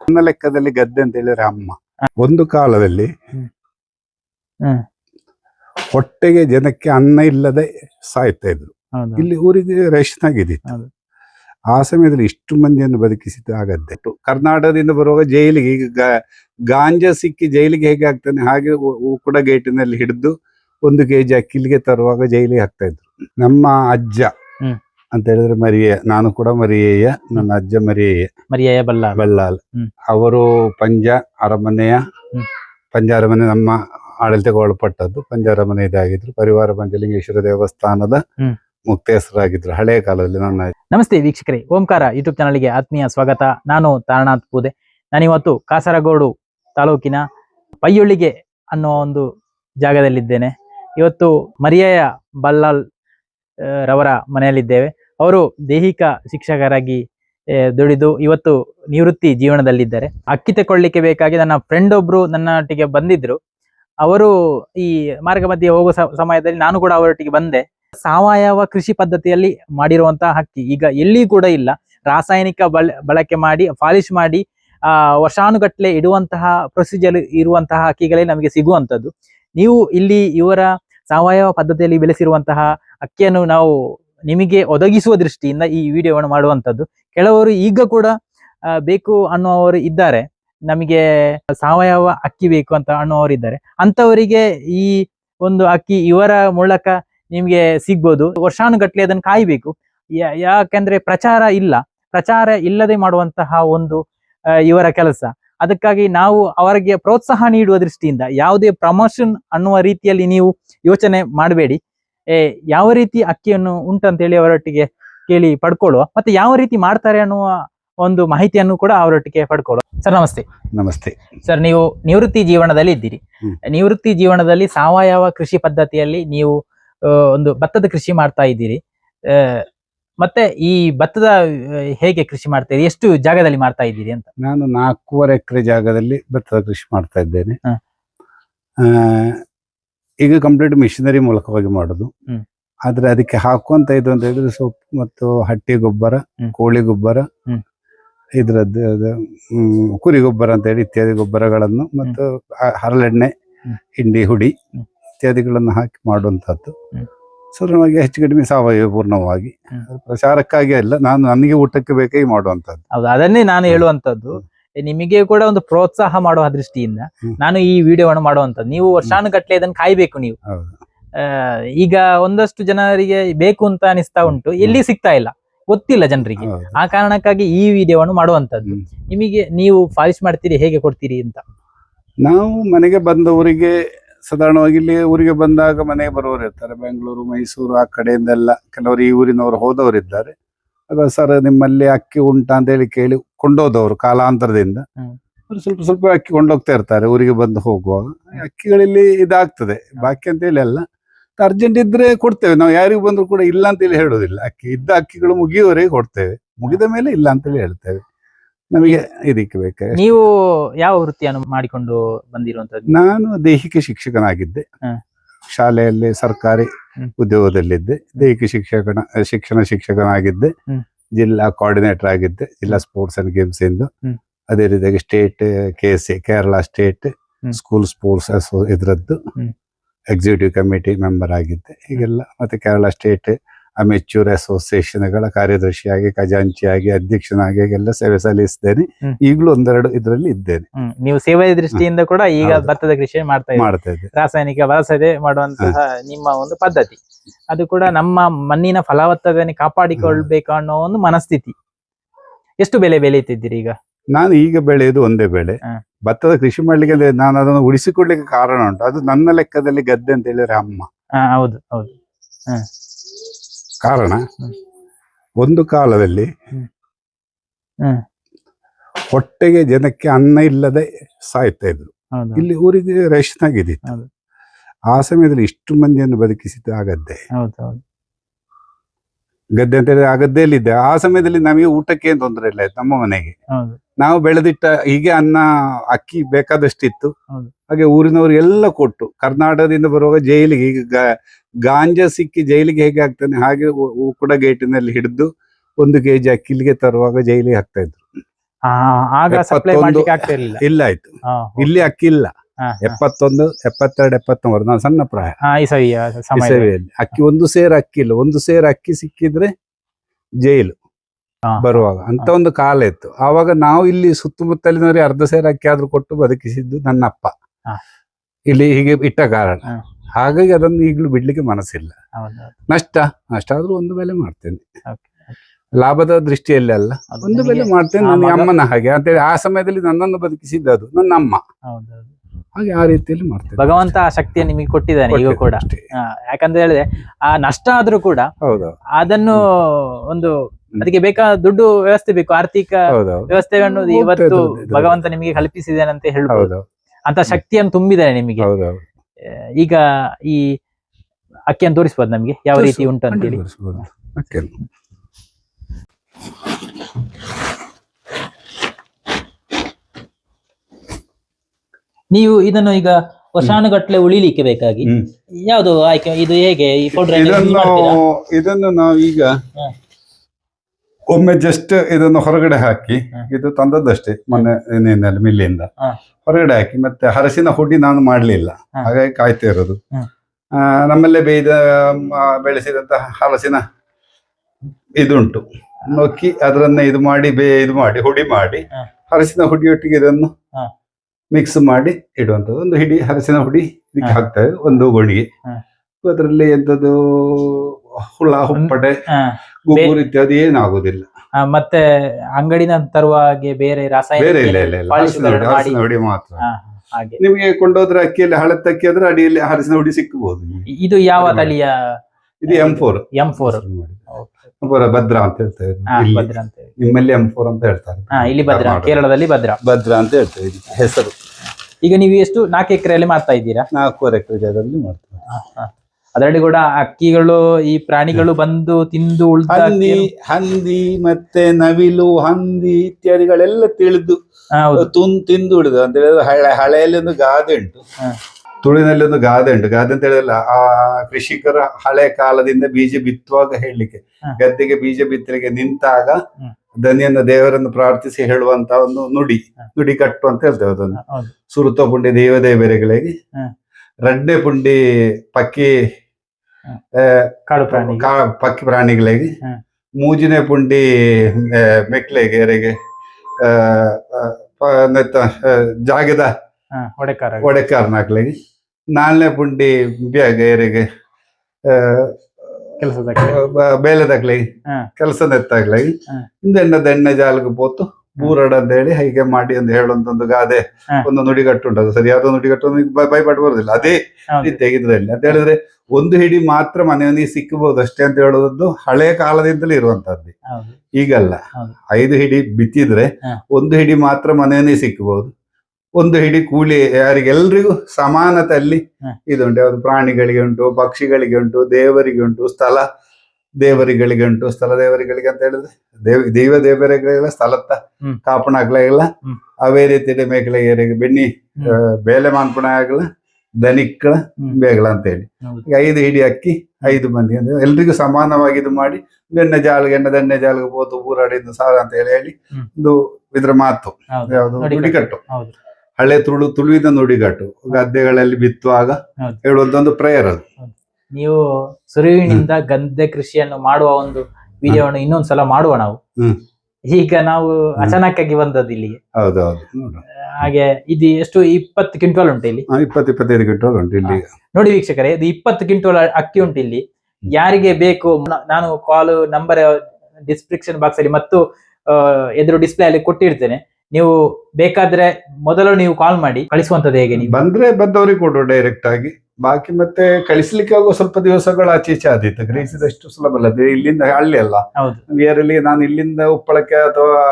ನನ್ನ ಲೆಕ್ಕದಲ್ಲಿ ಗದ್ದೆ ಅಂತ ಹೇಳಿದ್ರೆ ಅಮ್ಮ. ಒಂದು ಕಾಲದಲ್ಲಿ. ಹೊಟ್ಟೆಗೆ ಜನಕ್ಕೆ ಅನ್ನ ಇಲ್ಲದೆ ಸಾಯ್ತಾ ಇದ್ರು. ಇಲ್ಲಿ ಊರಿಗೆ ರೇಷನ್ ಆಗಿದೆ ಆ ಸಮಯದಲ್ಲಿ ಇಷ್ಟು ಮಂದಿಯನ್ನು ಬದುಕಿಸಿದ್ದು ಆಗದ್ದೆ ಕರ್ನಾಟಕದಿಂದ ಬರುವಾಗ ಜೈಲಿಗೆ ಈಗ ಗಾ- ಗಾಂಜಾ ಸಿಕ್ಕಿ ಜೈಲಿಗೆ ಹೇಗೆ ಆಗ್ತಾನೆ ಹಾಗೆ ಕೂಡ ಗೇಟಿನಲ್ಲಿ ಹಿಡಿದು ಒಂದು ಕೆಜಿ ಅಕ್ಕಿಲಿಗೆ ತರುವಾಗ ಜೈಲಿಗೆ ಹಾಕ್ತಾ ಇದ್ರು. ನಮ್ಮ ಅಜ್ಜ. ಅಂತ ಹೇಳಿದ್ರೆ ಮರಿಯ ನಾನು ಕೂಡ ಮರಿಯಯ್ಯ ನನ್ನ ಅಜ್ಜ ಮರಿಯಯ್ಯ. ಮರಿಯಯ್ಯ ಬಲ್ಲಾಳ್. ಬಲ್ಲಾಲ್ ಹ್ಮ್. ಅವರು ಪಂಜ ಅರಮನೆಯ ಹ್ಮ್. ಪಂಜ ಅರಮನೆ ನಮ್ಮ ಆಡಳಿತಕ್ಕೆ ಒಳಪಟ್ಟದ್ದು ಪಂಜ ಅರಮನೆ ಇದಾಗಿದ್ರು. ಪರಿವಾರ ಪಂಚಲಿಂಗೇಶ್ವರ ದೇವಸ್ಥಾನದ ಹ್ಮ್. ಮುಕ್ತೇಸರಾಗಿದ್ರು. ಹಳೆಯ ಕಾಲದಲ್ಲಿ ನನ್ನ ನಮಸ್ತೆ ವೀಕ್ಷಕರೇ. ಓಂಕಾರ ಯೂಟ್ಯೂಬ್ ಚಾನಲ್ಗೆ ಆತ್ಮೀಯ ಸ್ವಾಗತ. ನಾನು ತಾರನಾಥ್ ಪೂದೆ. ನಾನಿವತ್ತು ಕಾಸರಗೋಡು ತಾಲೂಕಿನ ಪೈಯೊಳ್ಳಿಗೆ ಅನ್ನೋ ಒಂದು ಜಾಗದಲ್ಲಿದ್ದೇನೆ. ಇವತ್ತು ಮರಿಯಯ್ಯ ಬಲ್ಲಾಲ್ ಆ, ರವರ ಮನೆಯಲ್ಲಿದ್ದೇವೆ. ಅವರು ದೈಹಿಕ ಶಿಕ್ಷಕರಾಗಿ ದುಡಿದು ಇವತ್ತು ನಿವೃತ್ತಿ ಜೀವನದಲ್ಲಿದ್ದಾರೆ. ಅಕ್ಕಿ ತಕೊಳ್ಳಿಕ್ಕೆ ಬೇಕಾಗಿ ನನ್ನ ಫ್ರೆಂಡ್ ಒಬ್ರು ನನ್ನೊಟ್ಟಿಗೆ ಬಂದಿದ್ರು. ಅವರು ಈ ಮಾರ್ಗ ಮಧ್ಯೆ ಹೋಗೋ ಸಮಯದಲ್ಲಿ ನಾನು ಕೂಡ ಅವರೊಟ್ಟಿಗೆ ಬಂದೆ. ಸಾವಯವ ಕೃಷಿ ಪದ್ಧತಿಯಲ್ಲಿ ಮಾಡಿರುವಂತಹ ಅಕ್ಕಿ. ಈಗ ಎಲ್ಲಿ ಕೂಡ ಇಲ್ಲ. ರಾಸಾಯನಿಕ ಬಳ, ಬಳಕೆ ಮಾಡಿ, ಪಾಲಿಶ್ ಮಾಡಿ, ಆ, ವರ್ಷಾನುಗಟ್ಲೆ ಇಡುವಂತಹ ಪ್ರೊಸೀಜರ್ ಇರುವಂತಹ ಅಕ್ಕಿಗಳೇ ನಮಗೆ ಸಿಗುವಂತದ್ದು ನೀವು ಇಲ್ಲಿ ಇವರ ಸಾವಯವ ಪದ್ಧತಿಯಲ್ಲಿ ಬೆಳೆಸಿರುವಂತಹ ಅಕ್ಕಿಯನ್ನು ನಾವು ನಿಮಗೆ ಒದಗಿಸುವ ದೃಷ್ಟಿಯಿಂದ ಈ ವಿಡಿಯೋವನ್ನು ಮಾಡುವಂಥದ್ದು. ಕೆಲವರು ಈಗ ಕೂಡ ಬೇಕು ಅನ್ನುವವರು ಇದ್ದಾರೆ. ನಮಗೆ ಸಾವಯವ ಅಕ್ಕಿ ಬೇಕು ಅಂತ ಅನ್ನುವವರು ಇದ್ದಾರೆ. ಅಂತವರಿಗೆ ಈ ಒಂದು ಅಕ್ಕಿ ಇವರ ಮೂಲಕ ನಿಮಗೆ ಸಿಗ್ಬೋದು. ವರ್ಷಾನುಗಟ್ಲೆ ಅದನ್ನು ಕಾಯಬೇಕು. ಯಾಕೆಂದ್ರೆ ಪ್ರಚಾರ ಇಲ್ಲ. ಪ್ರಚಾರ ಇಲ್ಲದೆ ಮಾಡುವಂತಹ ಒಂದು ಇವರ ಕೆಲಸ. ಅದಕ್ಕಾಗಿ ನಾವು ಅವರಿಗೆ ಪ್ರೋತ್ಸಾಹ ನೀಡುವ ದೃಷ್ಟಿಯಿಂದ ಯಾವುದೇ ಪ್ರಮೋಷನ್ ಅನ್ನುವ ರೀತಿಯಲ್ಲಿ ನೀವು ಯೋಚನೆ ಮಾಡಬೇಡಿ. ಯಾವ ರೀತಿ ಅಕ್ಕಿಯನ್ನು ಉಂಟಂತೇಳಿ ಅವರೊಟ್ಟಿಗೆ ಕೇಳಿ ಪಡ್ಕೊಳ್ಳುವ ಮತ್ತೆ ಯಾವ ರೀತಿ ಮಾಡ್ತಾರೆ ಅನ್ನುವ ಒಂದು ಮಾಹಿತಿಯನ್ನು ಕೂಡ ಅವರೊಟ್ಟಿಗೆ ಪಡ್ಕೊಳ್ಳುವ. ಸರ್ ನಮಸ್ತೆ. ನಮಸ್ತೆ. ಸರ್ ನೀವು ನಿವೃತ್ತಿ ಜೀವನದಲ್ಲಿ ಇದ್ದೀರಿ. ನಿವೃತ್ತಿ ಜೀವನದಲ್ಲಿ ಸಾವಯವ ಕೃಷಿ ಪದ್ಧತಿಯಲ್ಲಿ ನೀವು ಒಂದು ಭತ್ತದ ಕೃಷಿ ಮಾಡ್ತಾ ಇದ್ದೀರಿ. ಮತ್ತೆ ಈ ಭತ್ತದ ಹೇಗೆ ಕೃಷಿ ಮಾಡ್ತೀರಿ ಎಷ್ಟು ಜಾಗದಲ್ಲಿ ಮಾಡ್ತಾ ಇದ್ದೀರಿ ಅಂತ? ನಾನು ನಾಲ್ಕೂವರೆ ಎಕರೆ ಜಾಗದಲ್ಲಿ ಭತ್ತದ ಕೃಷಿ ಮಾಡ್ತಾ ಇದ್ದೇನೆ. ಈಗ ಕಂಪ್ಲೀಟ್ ಮಿಷಿನರಿ ಮೂಲಕವಾಗಿ ಮಾಡೋದು. ಆದ್ರೆ ಅದಕ್ಕೆ ಹಾಕುವಂತ ಇದು ಅಂತ ಹೇಳಿದ್ರೆ ಸೊಪ್ಪು ಮತ್ತು ಹಟ್ಟಿ ಗೊಬ್ಬರ ಕೋಳಿ ಗೊಬ್ಬರ. ಇದ್ರದ್ದು ಅದು, ಕುರಿ ಗೊಬ್ಬರ ಅಂತ ಹೇಳಿ ಇತ್ಯಾದಿ ಗೊಬ್ಬರಗಳನ್ನು ಮತ್ತು ಹರಳೆಣ್ಣೆ ಹಿಂಡಿ ಹುಡಿ. ಇತ್ಯಾದಿಗಳನ್ನು ಹಾಕಿ ಮಾಡುವಂತಹದ್ದು. ಸುಲಭವಾಗಿ ಹೆಚ್ಚು ಕಡಿಮೆ ಸಾವಯವ ಪೂರ್ಣವಾಗಿ ಪ್ರಚಾರಕ್ಕಾಗಿ ಅಲ್ಲ ನಾನು ನನಗೆ ಊಟಕ್ಕೆ ಬೇಕಾಗಿ ಮಾಡುವಂತದ್ದು ಅದನ್ನೇ ನಾನು ಹೇಳುವಂತದ್ದು ನಿಮಗೆ ಕೂಡ ಒಂದು ಪ್ರೋತ್ಸಾಹ ಮಾಡುವ ದೃಷ್ಟಿಯಿಂದ ನಾನು ಈ ವಿಡಿಯೋವನ್ನು ಮಾಡುವಂತದ್ದು ನೀವು ವರ್ಷಾನುಗಟ್ಟಲೆ ಇದನ್ನು ಕಾಯ್ಬೇಕು ನೀವು. ಈಗ ಒಂದಷ್ಟು ಜನರಿಗೆ ಬೇಕು ಅಂತ ಅನಿಸ್ತಾ ಉಂಟು. ಎಲ್ಲಿ ಸಿಗ್ತಾ ಇಲ್ಲ. ಗೊತ್ತಿಲ್ಲ ಜನರಿಗೆ. ಆ ಕಾರಣಕ್ಕಾಗಿ ಈ ವಿಡಿಯೋವನ್ನು ಮಾಡುವಂತದ್ದು ನಿಮಗೆ ನೀವು ಪಾಲಿಶ್ ಮಾಡ್ತೀರಿ ಹೇಗೆ ಕೊಡ್ತೀರಿ ಅಂತ? ನಾವು ಮನೆಗೆ ಬಂದವರಿಗೆ ಸಾಧಾರಣವಾಗಿ ಇಲ್ಲಿ ಊರಿಗೆ ಬಂದಾಗ ಮನೆಗೆ ಬರುವವರು ಇರ್ತಾರೆ. ಬೆಂಗಳೂರು ಮೈಸೂರು ಆ ಕಡೆಯಿಂದೆಲ್ಲ ಕೆಲವರು ಈ ಊರಿನವರು ಹೋದವರಿದ್ದಾರೆ. ಸರ್ ನಿಮ್ಮಲ್ಲಿ ಅಕ್ಕಿ ಉಂಟಾ ಅಂತ ಹೇಳಿ ಕೇಳಿ ಕೊಂಡೋದವರು ಕಾಲಾಂತರದಿಂದ. ಅವ್ರು ಸ್ವಲ್ಪ ಸ್ವಲ್ಪ ಅಕ್ಕಿ ಕೊಂಡೋಗ್ತಾ ಇರ್ತಾರೆ ಊರಿಗೆ ಬಂದು ಹೋಗುವಾಗ. ಅಕ್ಕಿಗಳಲ್ಲಿ ಇದಾಗ್ತದೆ. ಬಾಕಿ ಅಂತ ಹೇಳಿ ಅಲ್ಲ. ಅರ್ಜೆಂಟ್ ಇದ್ರೆ ಕೊಡ್ತೇವೆ. ನಾವು ಯಾರಿಗೂ ಬಂದ್ರು ಕೂಡ ಇಲ್ಲ ಅಂತ ಹೇಳಿ ಹೇಳೋದಿಲ್ಲ. ಅಕ್ಕಿ ಇದ್ದ ಅಕ್ಕಿಗಳು ಮುಗಿಯುವವರೆಗೆ ಕೊಡ್ತೇವೆ. ಮುಗಿದ ಮೇಲೆ ಇಲ್ಲ ಅಂತ ಹೇಳಿ ಹೇಳ್ತೇವೆ. ನಮಗೆ ಇದಕ್ಕೆ ಬೇಕಾಗಿ ನೀವು ಯಾವ ವೃತ್ತಿಯನ್ನು ಮಾಡಿಕೊಂಡು ಬಂದಿರುವಂತದ್ದು? ನಾನು ದೈಹಿಕ ಶಿಕ್ಷಕನಾಗಿದ್ದೆ. ಶಾಲೆಯಲ್ಲಿ ಸರ್ಕಾರಿ. ಉದ್ಯೋಗದಲ್ಲಿದ್ದೆ ದೈಹಿಕ ಶಿಕ್ಷಕನ ಶಿಕ್ಷಣ ಶಿಕ್ಷಕನಾಗಿದ್ದೆ. ಜಿಲ್ಲಾ ಕೋಆರ್ಡಿನೇಟರ್ ಆಗಿದ್ದೆ ಜಿಲ್ಲಾ ಸ್ಪೋರ್ಟ್ಸ್ ಅಂಡ್ ಗೇಮ್ಸ್ ಇಂದು. ಅದೇ ರೀತಿಯಾಗಿ state K S C Kerala state school sports ಇದ್ರದ್ದು. ಎಕ್ಸಿಕ್ಯೂಟಿವ್ ಕಮಿಟಿ ಮೆಂಬರ್ ಆಗಿದ್ದೆ ಹೀಗೆಲ್ಲ ಮತ್ತೆ ಕೇರಳ ಸ್ಟೇಟ್ ಅಮೆಚ್ಯೂರ್ ಅಸೋಸಿಯೇಷನ್ಗಳ ಕಾರ್ಯದರ್ಶಿಯಾಗಿ ಖಜಾಂಚಿಯಾಗಿ ಅಧ್ಯಕ್ಷನಾಗಿ ಎಲ್ಲ ಸೇವೆ ಸಲ್ಲಿಸಿದ್ದೇನೆ. ಈಗಲೂ ಒಂದೆರಡು ಇದರಲ್ಲಿ ಇದ್ದೇನೆ. ನೀವು ಸೇವೆ ದೃಷ್ಟಿಯಿಂದ ಕೂಡ ಈಗ. ಭತ್ತದ ಕೃಷಿ ಮಾಡ್ತಾ ಮಾಡ್ತಾ ಇದ್ದೆ ರಾಸಾಯನಿಕ ಬಳಸದೆ ಮಾಡುವಂತಹ ನಿಮ್ಮ ಒಂದು ಪದ್ಧತಿ. ಅದು ಕೂಡ ನಮ್ಮ ಮಣ್ಣಿನ ಫಲವತ್ತತೆಯನ್ನು ಕಾಪಾಡಿಕೊಳ್ಬೇಕು ಅನ್ನೋ ಒಂದು ಮನಸ್ಥಿತಿ. ಎಷ್ಟು ಬೆಲೆ ಬೆಳೆಯುತ್ತಿದ್ದೀರಿ ಈಗ? ನಾನು ಈಗ ಬೆಳೆಯೋದು ಒಂದೇ ಬೆಳೆ. ಭತ್ತದ ಕೃಷಿ ಮಾಡ್ಲಿಕ್ಕೆ ಅಂದ್ರೆ ನಾನು ಅದನ್ನು ಉಳಿಸಿಕೊಳ್ಳಿಕ್ಕೆ ಕಾರಣ ಉಂಟು. ಅದು ನನ್ನ ಲೆಕ್ಕದಲ್ಲಿ ಗದ್ದೆ ಅಂತ ಹೇಳಿದ್ರೆ ಅಮ್ಮ. ಹೌದು ಹೌದು. ಕಾರಣ ಒಂದು ಕಾಲದಲ್ಲಿ. ಹೊಟ್ಟೆಗೆ ಜನಕ್ಕೆ ಅನ್ನ ಇಲ್ಲದೆ ಸಾಯ್ತಾ ಇದ್ರು. ಇಲ್ಲಿ ಊರಿಗೆ ರೇಷನ್ ಆಗಿದೆ ಆ ಸಮಯದಲ್ಲಿ ಇಷ್ಟು ಮಂದಿಯನ್ನು ಬದುಕಿಸಿದ್ದು ಆಗದ್ದೆ. ಗದ್ದೆ ಅಂತ ಹೇಳಿದ್ರೆ ಆ ಗದ್ದೆಯಲ್ಲಿದ್ದೆ. ಆ ಸಮಯದಲ್ಲಿ ನಮಗೆ ಊಟಕ್ಕೆ ಏನು ತೊಂದರೆ ಇಲ್ಲ ಆಯ್ತು ನಮ್ಮ ಮನೆಗೆ. ನಾವು ಬೆಳೆದಿಟ್ಟ ಹೀಗೆ ಅನ್ನ ಅಕ್ಕಿ ಬೇಕಾದಷ್ಟಿತ್ತು. ಹಾಗೆ ಊರಿನವರು ಎಲ್ಲ ಕೊಟ್ಟು ಕರ್ನಾಟಕದಿಂದ ಬರುವಾಗ ಜೈಲಿಗೆ ಈಗ ಗಾಂಜಾ ಸಿಕ್ಕಿ ಜೈಲಿಗೆ ಹೇಗೆ ಆಗ್ತಾನೆ ಹಾಗೆ ಕೂಡ ಗೇಟಿನಲ್ಲಿ ಹಿಡಿದು ಒಂದು ಕೆಜಿ ಅಕ್ಕಿಲಿಗೆ ತರುವಾಗ ಜೈಲಿಗೆ ಹಾಕ್ತಾ ಇದ್ರು. ಇಲ್ಲ ಆಯ್ತು. ಇಲ್ಲಿ ಅಕ್ಕಿ ಇಲ್ಲ. ಎಪ್ಪತ್ತೊಂದು ಎಪ್ಪತ್ತೆರಡು ಎಪ್ಪತ್ತೊಂಬತ್ತು ನಾನು ಸಣ್ಣ ಪ್ರಾಯ. ಇಸವಿಯಲ್ಲಿ. ಅಕ್ಕಿ ಒಂದು ಸೇರ್ ಅಕ್ಕಿ ಇಲ್ಲ ಒಂದು ಸೇರ್ ಅಕ್ಕಿ ಸಿಕ್ಕಿದ್ರೆ ಜೈಲು ಬರುವಾಗ. ಅಂತ ಒಂದು ಕಾಲ ಇತ್ತು. ಆವಾಗ ನಾವು ಇಲ್ಲಿ ಸುತ್ತಮುತ್ತಲಿನವರಿಗೆ ಅರ್ಧ ಸೇರು ಅಕ್ಕಿ ಆದ್ರೂ ಕೊಟ್ಟು ಬದುಕಿಸಿದ್ದು ನನ್ನ ಅಪ್ಪ ಇಲ್ಲಿ ಹೀಗೆ ಇಟ್ಟ ಕಾರಣ. ಹಾಗಾಗಿ ಅದನ್ನು ಈಗಲೂ ಬಿಡ್ಲಿಕ್ಕೆ ಮನಸ್ಸಿಲ್ಲ. ನಷ್ಟ ನಷ್ಟ ಆದ್ರೂ ಒಂದು ಬೆಲೆ ಮಾಡ್ತೇನೆ. ಲಾಭದ ದೃಷ್ಟಿಯಲ್ಲಿ ಅಲ್ಲ ಒಂದು ಬೆಲೆ ಮಾಡ್ತೇನೆ ನನ್ನ ಅಮ್ಮನ ಹಾಗೆ. ಅಂತೇಳಿ ಆ ಸಮಯದಲ್ಲಿ ನನ್ನನ್ನು ಬದುಕಿಸಿದ್ದು ಅದು ನನ್ನ ಅಮ್ಮ. ಹಾಗೆ ಆ ರೀತಿಯಲ್ಲಿ ಮಾಡ್ತೇನೆ. ಭಗವಂತ ಆ ಶಕ್ತಿಯ ನಿಮಗೆ ಕೊಟ್ಟಿದ್ದಾನೆ ಈಗ ಕೂಡ. ಯಾಕಂತ ಹೇಳಿದ್ರೆ ಆ ನಷ್ಟ ಆದ್ರೂ ಕೂಡ ಹೌದು. ಅದನ್ನು ಒಂದು ಅದಕ್ಕೆ ಬೇಕಾದ ದುಡ್ಡು ವ್ಯವಸ್ಥೆ ಬೇಕು ಆರ್ಥಿಕ ಹೌದು. ವ್ಯವಸ್ಥೆ ಅನ್ನೋದು ಇವತ್ತು ಭಗವಂತ ನಿಮಗೆ ಕಲ್ಪಿಸಿದ್ದಾನೆ ಅಂತ ಹೇಳ್ಬೋದು. ಅಂತ ಶಕ್ತಿಯನ್ನು ತುಂಬಿದ್ದಾನೆ ನಿಮಗೆ. ಈಗ ಈ ಅಕ್ಕಿಯನ್ನು ತೋರಿಸ್ಬೋದು ನಮಗೆ? ಯಾವ ರೀತಿ ಉಂಟು ಅಂತ ಹೇಳಿ ನೀವು ಇದನ್ನು ಈಗ ವರ್ಷಾನುಗಟ್ಲೆ ಉಳಿಲಿಕ್ಕೆ ಬೇಕಾಗಿ. ಯಾವುದು ಆಯ್ಕೆ? ಇದು ಹೇಗೆ? ಈ ಪೌಡರ್ ಇದನ್ನು ನಾವು ಈಗ. ಒಮ್ಮೆ ಜಸ್ಟ್ ಇದನ್ನು ಹೊರಗಡೆ ಹಾಕಿ. ಇದು ತಂದದ್ದಷ್ಟೇ ಮೊನ್ನೆ ಏನೇನಲ್ಲಿ ಮಿಲ್ಲಿಂದ ಹೊರಗಡೆ ಹಾಕಿ ಮತ್ತೆ ಹರಸಿನ ಹುಡಿ ನಾನು ಮಾಡ್ಲಿಲ್ಲ. ಹಾಗಾಗಿ ಕಾಯ್ತಾ ಇರೋದು ನಮ್ಮಲ್ಲೇ ಬೇಯ್ದ ಬೆಳೆಸಿದಂತಹ ಹಲಸಿನ ಇದುಂಟು ನೊಕ್ಕಿ ಅದರನ್ನ ಇದು ಮಾಡಿ ಬೇ ಇದು ಮಾಡಿ ಹುಡಿ ಮಾಡಿ. ಹರಸಿನ ಹುಡಿಯೊಟ್ಟಿಗೆ ಇದನ್ನು ಮಿಕ್ಸ್ ಮಾಡಿ ಇಡುವಂಥದ್ದು ಒಂದು ಹಿಡಿ ಹರಸಿನ ಹುಡಿ ಇದಕ್ಕೆ. ಹಾಕ್ತೇವೆ ಒಂದು ಗೋಣಿಗೆ. ಅದರಲ್ಲಿ ಎಂಥದ್ದು ಹುಳ ಹುಪ್ಪಟೆ ಗೊಬ್ಬರ ಇತ್ಯಾದಿ ಏನಾಗುದಿಲ್ಲ ಮತ್ತೆ ಅಂಗಡಿನ ತರುವ ಹಾಗೆ ಬೇರೆ ರಾಸಾಯನಿಕ ಹುಡಿ ಮಾತ್ರ. ನಿಮಗೆ ಕೊಂಡೋದ್ರೆ ಅಕ್ಕಿಯಲ್ಲಿ ಹಳತ್ತ ಅಕ್ಕಿ ಆದ್ರೆ ಅಡಿಯಲ್ಲಿ ಹರಿಸಿನ ಹುಡಿ ಸಿಕ್ಕಬಹುದು ಇದು ಯಾವ ತಳಿಯ? ಇದು M four M four Bhadra ಅಂತ ಹೇಳ್ತೇವೆ. ನಿಮ್ಮಲ್ಲಿ ಎಂ ಫೋರ್ ಅಂತ ಹೇಳ್ತಾರೆ. ಹಾ ಇಲ್ಲಿ ಭದ್ರ ಕೇರಳದಲ್ಲಿ ಭದ್ರ. ಭದ್ರ ಅಂತ ಹೇಳ್ತೇವೆ ಹೆಸರು. ಈಗ ನೀವು ಎಷ್ಟು ನಾಲ್ಕು ಎಕರೆಯಲ್ಲಿ ಮಾಡ್ತಾ ಇದ್ದೀರಾ? ನಾಲ್ಕೂವರೆ ಎಕರೆ ಜಾಗದಲ್ಲಿ ಮಾಡ್ತೇವೆ. ಅದರಲ್ಲಿ ಕೂಡ ಅಕ್ಕಿಗಳು ಈ ಪ್ರಾಣಿಗಳು ಬಂದು ತಿಂದು ಉಳಿದ ಹಂದಿ ಹಂದಿ ಮತ್ತೆ ನವಿಲು ಹಂದಿ ಇತ್ಯಾದಿಗಳೆಲ್ಲ ತಿಳಿದು ತಿಂದು ಉಳಿದು ಅಂತ ಹೇಳಿದ್ರೆ ಹಳೆ ಹಳೆಯಲ್ಲಿ ಒಂದು ಗಾದೆ ಉಂಟು. ತುಳಿನಲ್ಲಿ ಒಂದು ಗಾದೆ ಉಂಟು. ಗಾದೆ ಅಂತ ಹೇಳಿದ್ರೆ ಆ ಕೃಷಿಕರ ಹಳೆ ಕಾಲದಿಂದ ಬೀಜ ಬಿತ್ತುವಾಗ ಹೇಳಲಿಕ್ಕೆ. ಗದ್ದೆಗೆ ಬೀಜ ಬಿತ್ತಲಿಕ್ಕೆ ನಿಂತಾಗ ದನಿಯನ್ನ ದೇವರನ್ನು ಪ್ರಾರ್ಥಿಸಿ ಹೇಳುವಂತ ಒಂದು ನುಡಿ ನುಡಿ ಕಟ್ಟು ಅಂತ ಹೇಳ್ತೇವೆ ಅದನ್ನು. ಸುರುತ ಪುಂಡಿ ದೇವದೇವರೆಗಳಿಗೆ. ರಡ್ಡೆ ಪುಂಡಿ ಪಕ್ಕಿ ಕಾಡು ಪ್ರಾಣಿ ಪಕ್ಕಿ ಪ್ರಾಣಿಗಳಿಗೆ. ಮೂಜಿನ ಪುಂಡಿ ಮೆಕ್ಲೆಗೆ ಎರೆಗೆ ಜಾಗದ ಒಡೆಕಾರ ಒಡೆಕಾರನಾಗ್ಲಿಗೆ ನಾಲ್ನೇ ಪುಂಡಿ ಬ್ಯಾಗ ಎರೆಗೆ ಆ, ಕೆಲಸದಕ್ಕೆ ಬ- ಬೇಲೆದಾಗ್ಲಿಗೆ ಹ. ಕೆಲಸ ನೆತ್ತಾಗ್ಲಿಗೆ. ಹ. ಹಿಂದೆಣ್ಣ ದೆಣ್ಣೆ ಜಾಲಕ್ಕೆ ಪೋತು ಬೂರಡ ಅಂತ ಹೇಳಿ ಹೀಗೆ ಮಾಡಿ ಅಂತ ಹೇಳುವಂತ ಒಂದು ಗಾದೆ ಒಂದು ನುಡಿಗಟ್ಟು ಉಂಟು ಅದು ಸರಿಯಾದ ನುಡಿಗಟ್ಟು ಭಯಪಟ್ಟು ಬರುದಿಲ್ಲ. ಅದೇ ತೆಗೆದ್ರಲ್ಲಿ ಅಂತ ಹೇಳಿದ್ರೆ ಒಂದು ಹಿಡಿ ಮಾತ್ರ ಮನೆಯಲ್ಲಿ ಸಿಕ್ಕಬಹುದು ಅಷ್ಟೇ ಅಂತ ಹೇಳುವುದು ಹಳೆ ಕಾಲದಿಂದಲೇ ಇರುವಂತದ್ದು ಈಗಲ್ಲ. ಐದು ಹಿಡಿ ಬಿತ್ತಿದ್ರೆ ಒಂದು ಹಿಡಿ ಮಾತ್ರ ಮನೆಯಲ್ಲಿ ಸಿಕ್ಕಬಹುದು ಒಂದು ಹಿಡಿ ಕೂಲಿ ಯಾರಿಗೆಲ್ರಿಗೂ ಸಮಾನತೆ ಅಲ್ಲಿ. ಇದುಂಟು. ಯಾವುದು ಪ್ರಾಣಿಗಳಿಗೆ ಉಂಟು ಪಕ್ಷಿಗಳಿಗೆ ಉಂಟು ದೇವರಿಗೆ ಉಂಟು ಸ್ಥಳ ದೇವರಿಗಳಿಗೆ ಉಂಟು ಸ್ಥಳ ದೇವರಿಗಳಿಗೆ ಅಂತ ಹೇಳಿದ್ರೆ ದೇವ ದೈವ ದೇವರಿಗಳಿಗೆಲ್ಲ ಸ್ಥಳತ್ತ. ಕಾಪಣ ಆಗ್ಲಾಗಿಲ್ಲ ಹ್ಮ್. ಅವೇ ರೀತಿ ಬೆನ್ನಿ ಹ್ಮ್. ಆ, ಬೇಲೆ ಮಾನ್ಪುಣ ಆಗಲ್ಲ ದನಿಕ್ಕಳ ಬೇಗಳ ಅಂತ ಹೇಳಿ. ಈಗ ಐದು ಹಿಡಿ ಅಕ್ಕಿ ಐದು ಮಂದಿ ಅಂದ್ರೆ ಎಲ್ರಿಗೂ ಸಮಾನವಾಗಿ ಇದು ಮಾಡಿ ಎಣ್ಣೆ ಜಾಲ್ಗೆ ಎಣ್ಣೆ ದಣ್ಣೆ ಜಾಲ್ಗೆ ಹೋತು ಊರಾಡಿದ್ದು ಸಾಲ ಅಂತ ಹೇಳಿ ಹೇಳಿ. ಒಂದು ಇದ್ರ ಮಾತು ಯಾವುದು? ನುಡಿಗಟ್ಟು. ಹಳೆ ತುಳು ತುಳುವಿನ ನುಡಿಗಟ್ಟು. ಗದ್ದೆಗಳಲ್ಲಿ ಬಿತ್ತುವಾಗ ಹೌದು. ಹೇಳುವಂತ ಒಂದು ಪ್ರೇಯರ್ ಅದು. ನೀವು ಸುರುವಿನಿಂದ ಗದ್ದೆ ಕೃಷಿಯನ್ನು ಮಾಡುವ ಒಂದು ವಿಡಿಯೋವನ್ನು ಇನ್ನೊಂದ್ಸಲ ಮಾಡುವ ನಾವು. ಈಗ ನಾವು ಅಚಾನಕ್ ಆಗಿ ಬಂದದ್ದು ಇಲ್ಲಿಗೆ. ಹಾಗೆ ಇದು ಎಷ್ಟು? ಇಪ್ಪತ್ತು ಕ್ವಿಂಟಲ್ ಉಂಟು ಇಲ್ಲಿ. ಇಪ್ಪತ್ತು ಇಪ್ಪತ್ತೈದು ಕ್ವಿಂಟಲ್ ಉಂಟು ಇಲ್ಲಿ. ನೋಡಿ ವೀಕ್ಷಕರೇ ಇದು ಇಪ್ಪತ್ತು ಕ್ವಿಂಟಲ್ ಅಕ್ಕಿ ಉಂಟು ಇಲ್ಲಿ. ಯಾರಿಗೆ ಬೇಕು ನಾನು ಕಾಲ್ ನಂಬರ್ ಡಿಸ್ಕ್ರಿಪ್ಷನ್ ಬಾಕ್ಸ್ ಅಲ್ಲಿ ಮತ್ತು ಎದುರು ಡಿಸ್ಪ್ಲೇ ಅಲ್ಲಿ ಕೊಟ್ಟಿರ್ತೇನೆ. ನೀವು ಬೇಕಾದ್ರೆ ಮೊದಲು ನೀವು ಕಾಲ್ ಮಾಡಿ. ಕಳಿಸುವಂತದ್ದು ಹೇಗೆ ನೀವು? ಬಂದ್ರೆ ಬಂದವರಿಗೆ ಕೊಡು ಡೈರೆಕ್ಟ್ ಆಗಿ. ಬಾಕಿ ಮತ್ತೆ ಕಳಿಸ್ಲಿಕ್ಕೆ ಹೋಗುವ ಸ್ವಲ್ಪ ದಿವಸಗಳು ಆಚೆ ಈಚೆ ಆದೀತು. ಗ್ರಹಿಸಿದಷ್ಟು ಸುಲಭ ಅಲ್ಲ. ಅದು ಇಲ್ಲಿಂದ ಹಳ್ಳಿ ಅಲ್ಲ. ಹೌದು. ನಾನು ಇಲ್ಲಿಂದ ಉಪ್ಪಳಕ್ಕೆ ಅಥವಾ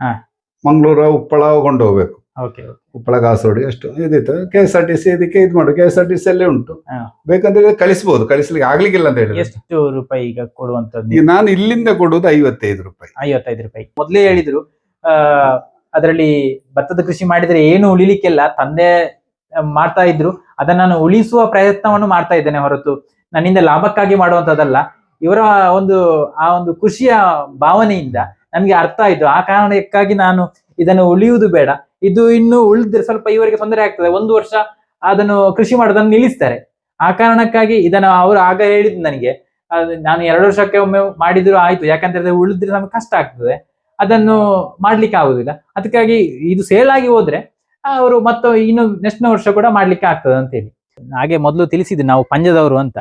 ಹಾ. ಮಂಗಳೂರು ಉಪ್ಪಳ ಕೊಂಡು ಹೋಗ್ಬೇಕು. ಓಕೆ ಉಪ್ಪಳ ಕಾಸೋಡಿ ಅಷ್ಟು ಇದಿತ್ತು. K S R T C ಇದಕ್ಕೆ ಇದು ಮಾಡು K S R T C ಅಲ್ಲೇ ಉಂಟು. ಹಾ. ಬೇಕಂದ್ರೆ ಕಳಿಸ್ಬೋದು. ಕಳಿಸ್ಲಿಕ್ಕೆ ಆಗ್ಲಿಕ್ಕಿಲ್ಲ ಅಂತ ಹೇಳಿ ಎಷ್ಟು ರೂಪಾಯಿ ಈಗ ಕೊಡುವಂತದ್ದು ಈಗ ನಾನು ಇಲ್ಲಿಂದ ಕೊಡುವುದು ಐವತ್ತೈದು ರೂಪಾಯಿ. ಐವತ್ತೈದು ರೂಪಾಯಿ. ಮೊದಲೇ ಹೇಳಿದ್ರು ಆ ಅದರಲ್ಲಿ ಭತ್ತದ ಕೃಷಿ ಮಾಡಿದ್ರೆ ಏನು ಉಳಿಲಿಕ್ಕಿಲ್ಲ. ತಂದೆ ಮಾಡ್ತಾ ಇದ್ರು, ಅದನ್ನ ನಾನು ಉಳಿಸುವ ಪ್ರಯತ್ನವನ್ನು ಮಾಡ್ತಾ ಇದ್ದೇನೆ ಹೊರತು. ನನ್ನಿಂದ ಲಾಭಕ್ಕಾಗಿ ಮಾಡುವಂತದ್ದಲ್ಲ ಇವರ ಒಂದು, ಆ ಒಂದು ಖುಷಿಯ ಭಾವನೆಯಿಂದ ನನಗೆ ಅರ್ಥ ಆಯ್ತು. ಆ ಕಾರಣಕ್ಕಾಗಿ ನಾನು ಇದನ್ನು ಉಳಿಯುವುದು ಬೇಡ. ಇದು ಇನ್ನು ಉಳಿದ್ರೆ ಸ್ವಲ್ಪ ಇವರಿಗೆ ತೊಂದರೆ ಆಗ್ತದೆ. ಒಂದು ವರ್ಷ ಅದನ್ನು ಕೃಷಿ ಮಾಡೋದನ್ನು ನಿಲ್ಲಿಸ್ತಾರೆ. ಆ ಕಾರಣಕ್ಕಾಗಿ ಇದನ್ನು ಅವರು ಆಗ ಹೇಳಿದ್ ನನಗೆ ನಾನು ಎರಡು ವರ್ಷಕ್ಕೆ ಒಮ್ಮೆ ಮಾಡಿದ್ರು ಆಯ್ತು. ಯಾಕಂದ್ರೆ ಉಳಿದ್ರೆ ನಮ್ಗೆ ಕಷ್ಟ ಆಗ್ತದೆ. ಅದನ್ನು ಮಾಡ್ಲಿಕ್ಕೆ ಆಗುದಿಲ್ಲ. ಅದಕ್ಕಾಗಿ ಇದು ಸೇಲ್ ಆಗಿ ಹೋದ್ರೆ ಅವರು ಮತ್ತೆ ಇನ್ನು ನೆಕ್ಸ್ಟ್ ವರ್ಷ ಕೂಡ ಮಾಡ್ಲಿಕ್ಕೆ ಆಗ್ತದೆ ಅಂತ ಹೇಳಿ. ಹಾಗೆ ಮೊದಲು ತಿಳಿಸಿದ್ದು ನಾವು ಪಂಜದವರು ಅಂತ.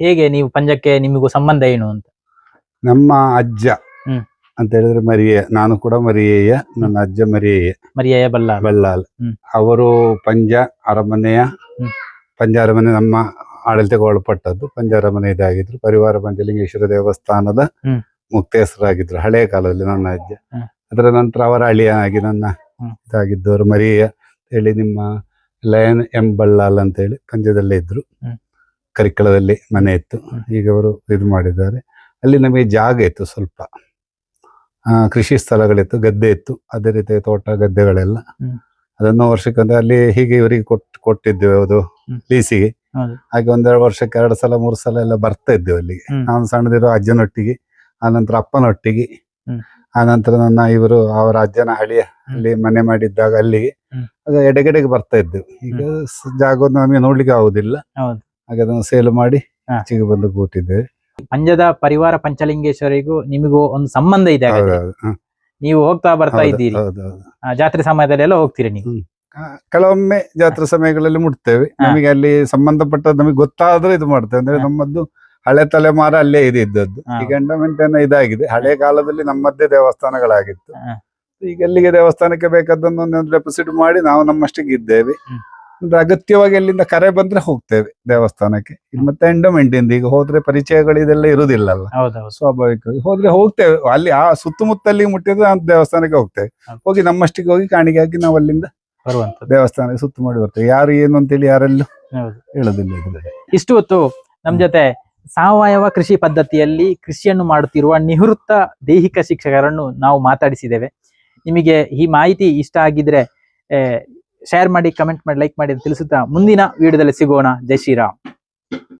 ಹೇಗೆ ನೀವು ಪಂಜಕ್ಕೆ ನಿಮಗೂ ಸಂಬಂಧ ಏನು ಅಂತ? ನಮ್ಮ ಅಜ್ಜ ಅಂತ ಹೇಳಿದ್ರೆ ಮರಿಯ ನಾನು ಕೂಡ ಮರಿಯಯ್ಯ ನನ್ನ ಅಜ್ಜ ಮರಿಯಯ್ಯ. ಮರಿಯಯ್ಯ ಬಲ್ಲಾಲ್ ಬಲ್ಲಾಲ್ ಅವರು ಪಂಜ ಅರಮನೆಯ ಪಂಜ ಅರಮನೆ ನಮ್ಮ ಆಡಳಿತಕ್ಕೆ ಒಳಪಟ್ಟದ್ದು ಪಂಜ ಅರಮನೆ ಇದಾಗಿದ್ರು. ಪರಿವಾರ ಪಂಚಲಿಂಗೇಶ್ವರ ದೇವಸ್ಥಾನದ ಮುಕ್ತ ಮುಕ್ತೇಸರಾಗಿದ್ರು. ಹಳೆಯ ಕಾಲದಲ್ಲಿ ನನ್ನ ಅಜ್ಜ. ಅದರ ನಂತರ ಅವರ ಅಳಿಯನಾಗಿ ನನ್ನ. ಇದಾಗಿದ್ದವರು ಮರಿಯ ಹೇಳಿ ನಿಮ್ಮ ಲಯನ್ ಎಂ ಬಳ್ಳಾಲ್ ಅಂತ ಹೇಳಿ ಪಂಜದಲ್ಲೇ ಇದ್ರು. ಕರಿಕಳದಲ್ಲಿ ಮನೆ ಇತ್ತು. ಈಗ ಅವರು ಇದು ಮಾಡಿದ್ದಾರೆ. ಅಲ್ಲಿ ನಮಗೆ ಜಾಗ ಇತ್ತು ಸ್ವಲ್ಪ. ಆ, ಕೃಷಿ ಸ್ಥಳಗಳಿತ್ತು ಗದ್ದೆ ಇತ್ತು. ಅದೇ ರೀತಿ ತೋಟ ಗದ್ದೆಗಳೆಲ್ಲ. ಅದನ್ನ ವರ್ಷಕ್ಕಂದ್ರೆ ಅಲ್ಲಿ ಹೀಗೆ ಇವರಿಗೆ ಕೊಟ್ಟು ಕೊಟ್ಟಿದ್ದೇವೆ ಅದು. ಲೀಸಿಗೆ. ಹಾಗೆ ಒಂದೆರಡು ವರ್ಷಕ್ಕೆ ಎರಡು ಸಲ ಮೂರು ಸಲ ಎಲ್ಲ ಬರ್ತಾ ಇದ್ದೇವೆ ಅಲ್ಲಿಗೆ. ನಾನು ಸಣ್ಣದಿರೋ ಅಜ್ಜನೊಟ್ಟಿಗೆ ಆನಂತರ ಅಪ್ಪನೊಟ್ಟಿಗೆ. ಹ್ಮ್. ಆನಂತರ ನನ್ನ ಇವರು ಅವರ ಅಜ್ಜನ ಹಳಿಯ ಅಲ್ಲಿ ಮನೆ ಮಾಡಿದ್ದಾಗ ಅಲ್ಲಿಗೆ ಅದು ಆಗ ಎಡೆಗೆಡೆಗೆ ಬರ್ತಾ ಇದ್ದೆವು ಈಗ ಸ- ಜಾಗವನ್ನು ನಮಗೆ ನೋಡ್ಲಿಕ್ಕೆ ಆಗುದಿಲ್ಲ. ಹೌದು. ಹಾಗೆ ಅದನ್ನು ಸೇಲ್ ಮಾಡಿ ಹಾ. ಆಚೆಗೆ ಬಂದು ಕೂತಿದ್ದೇವೆ ಪಂಜದ ಪರಿವಾರ ಪಂಚಲಿಂಗೇಶ್ವರಿಗೂ ನಿಮಗೂ ಒಂದು ಸಂಬಂಧ ಇದೆ ಹಾಗಾದ್ರೆ. ಹೌದೌದು ಹ. ನೀವು ಹೋಗ್ತಾ ಬರ್ತಾ ಹೌದು, ಇದ್ದೀರಿ. ಹೌದೌದು ಆ, ಜಾತ್ರೆ ಸಮಯದಲ್ಲೆಲ್ಲ ಹೋಗ್ತೀರಿ ನೀವು. ಆ, ಕೆಲವೊಮ್ಮೆ ಜಾತ್ರಾ ಸಮಯಗಳಲ್ಲಿ ಮುಟ್ತೇವೆ. ಹಾ. ನಮಗೆ ಅಲ್ಲಿ ಸಂಬಂಧಪಟ್ಟ ನಮಗೆ ಗೊತ್ತಾದ್ರೆ ಇದು ಮಾಡ್ತೇವೆ. ಅಂದ್ರೆ ನಮ್ಮದು ನಮ್ಮದ್ದು ಹಳೆ ತಲೆಮಾರ ಅಲ್ಲೇ ಇದೆ ಇದ್ದದ್ದು. ಹಾ. ಈಗ ಎಂಡಮೆಂಟ್ ಏನೋ ಇದಾಗಿದೆ. ಹಳೆ ಕಾಲದಲ್ಲಿ ನಮ್ಮದ್ದೇ ದೇವಸ್ಥಾನಗಳಾಗಿತ್ತು. ಈಗ ಅಲ್ಲಿಗೆ ದೇವಸ್ಥಾನಕ್ಕೆ ಬೇಕಾದನ್ನು ಡೆಪಾಸಿಟ್ ಮಾಡಿ ನಾವು ನಮ್ಮಷ್ಟಿಗೆ ಇದ್ದೇವೆ. ಅಂದ್ರೆ ಅಗತ್ಯವಾಗಿ ಅಲ್ಲಿಂದ ಕರೆ ಬಂದ್ರೆ ಹೋಗ್ತೇವೆ ದೇವಸ್ಥಾನಕ್ಕೆ. ಮತ್ತೆ ಎಂಡೋಮೆಂಟ್ ಇಂದ. ಈಗ ಹೋದ್ರೆ ಪರಿಚಯಗಳು ಇದೆಲ್ಲ ಇರುದಿಲ್ಲಲ್ಲ ಅಲ್ಲ ಸ್ವಾಭಾವಿಕವಾಗಿ ಹೋದ್ರೆ ಹೋಗ್ತೇವೆ. ಅಲ್ಲಿ ಆ ಸುತ್ತಮುತ್ತಲ್ಲಿ ಮುಟ್ಟಿದ್ರೆ ಆ ದೇವಸ್ಥಾನಕ್ಕೆ ಹೋಗ್ತೇವೆ. ಹೋಗಿ ನಮ್ಮಷ್ಟಿಗೆ ಹೋಗಿ ಕಾಣಿಗೆ ಹಾಕಿ ನಾವು ಅಲ್ಲಿಂದ ದೇವಸ್ಥಾನಕ್ಕೆ ಸುತ್ತ ಮಾಡಿ ಬರ್ತೇವೆ. ಯಾರು ಏನು ಅಂತೇಳಿ ಯಾರಲ್ಲೂ. ಹೇಳೋದಿಲ್ಲ. ಇಷ್ಟು ಹೊತ್ತು ನಮ್ ಜೊತೆ ಸಾವಯವ ಕೃಷಿ ಪದ್ಧತಿಯಲ್ಲಿ ಕೃಷಿಯನ್ನು ಮಾಡುತ್ತಿರುವ ನಿವೃತ್ತ ದೈಹಿಕ ಶಿಕ್ಷಕರನ್ನು ನಾವು ಮಾತಾಡಿಸಿದ್ದೇವೆ. ನಿಮಗೆ ಈ ಮಾಹಿತಿ ಇಷ್ಟ ಆಗಿದ್ರೆ ಶೇರ್ ಮಾಡಿ ಕಮೆಂಟ್ ಮಾಡಿ ಲೈಕ್ ಮಾಡಿ ತಿಳಿಸುತ್ತಾ ಮುಂದಿನ ವಿಡಿಯೋದಲ್ಲಿ ಸಿಗೋಣ. ಜೈ ಶ್ರೀರಾಮ್.